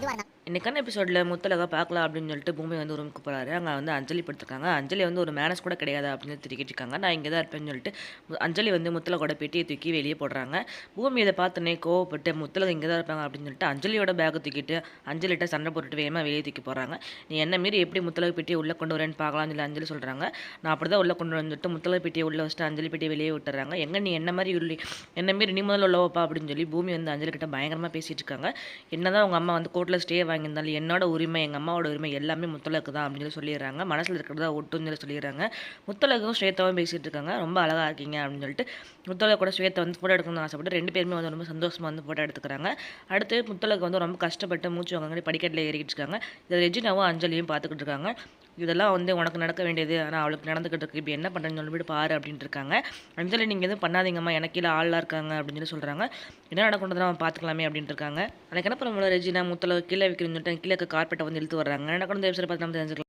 내려와라 இன்றைக்கான எபிசோடில் முத்தலகா பார்க்கலாம் அப்படின்னு சொல்லிட்டு பூமி வந்து ரூமுக்கு போகிறாரு அங்கே வந்து அஞ்சலி படுத்துருக்காங்க. அஞ்சலி வந்து ஒரு மேனஸ் கூட கிடையாது அப்படின்னு சொல்லி திரிக்கிட்டு இருக்காங்க. நான் இங்கே தான் இருப்பேன்னு சொல்லிட்டு அஞ்சலி வந்து முத்தலகோட பெட்டியை தூக்கி வெளியே போடுறாங்க. பூமி இதை பார்த்தோன்னே கோவப்பட்டு முத்தலக இங்கே தான் இருப்பாங்க அப்படின்னு சொல்லிட்டு அஞ்சலியோட பேக்கை தூக்கிட்டு அஞ்சலிட்ட சண்டை போட்டுட்டு வேகமாக வெளியே தூக்கி போடுறாங்க நீ என்ன மீறி எப்படி முத்தலக பெட்டியை உள்ளே கொண்டு வரேன்னு பார்க்கலாம்னு சொல்லி அஞ்சலி சொல்கிறாங்க நான் அப்படி தான் உள்ளே கொண்டு வந்துட்டு முத்தலக பெட்டியை உள்ளே வச்சுட்டு அஞ்சலி பெட்டியை வெளியே விட்டுறாங்க. எங்கே நீ என்ன மாதிரி உள்ளி என்ன மாரி நீ முதல்ல உள்ளவப்பா அப்படின்னு சொல்லி பூமி வந்து அஞ்சலி கிட்ட பயங்கரமாக பேசிகிட்டு இருக்காங்க. என்ன தான் உங்கள் அம்மா வந்து கோர்ட்டில் ஸ்டே வாங்கி வாங்கியிருந்தாலும் என்னோட உரிமை எங்கள் அம்மாவோட உரிமை எல்லாமே முத்தலக்கு தான் அப்படின்னு சொல்லி சொல்லிடுறாங்க. மனசில் இருக்கிறதா ஒட்டுன்னு சொல்லி சொல்லிடுறாங்க. முத்தலக்கும் ஸ்வேதாவும் பேசிகிட்டு இருக்காங்க. ரொம்ப அழகாக இருக்கீங்க அப்படின்னு சொல்லிட்டு முத்தலக் கூட ஸ்வேதா வந்து ஃபோட்டோ எடுக்கணும்னு ஆசைப்பட்டு ரெண்டு பேருமே வந்து ரொம்ப சந்தோஷமாக வந்து ஃபோட்டோ எடுத்துக்கிறாங்க. அடுத்து முத்தலக்கு வந்து ரொம்ப கஷ்டப்பட்டு மூச்சு வாங்க படிக்கட்டில் ஏறிக்கிட்டு இருக்காங்க. இதில் ரெஜினாவும் அஞ்சலியும் பார்த்துக்கிட்டு இருக்காங்க. இதெல்லாம் வந்து உனக்கு நடக்க வேண்டியது. ஆனால் அவளுக்கு நடந்துக்கிட்டு இருக்கு. இப்போ என்ன பண்ணுறேன்னு சொல்லிட்டு பாரு அப்படின்ட்டு இருக்காங்க அஞ்சலி நீங்கள் எதுவும் பண்ணாதீங்கம்மா. எனக்கு கீழே ஆள்லாம் இருக்காங்க அப்படின்னு சொல்லி சொல்கிறாங்க என்ன நடக்கணுன்றதை நம்ம பார்த்துக்கலாமே அப்படின்ட்டு இருக்காங்க எனக்கு என்ன பண்ண ரெஜினா முத்தல கீழே வைக்கிறேன்னு சொல்லிட்டு கீழே கார்பெட்டை வந்து இழுத்து வர்றாங்க. என்ன நடக்கணும் பார்த்து நம்ம தெரிஞ்சுக்கலாம்.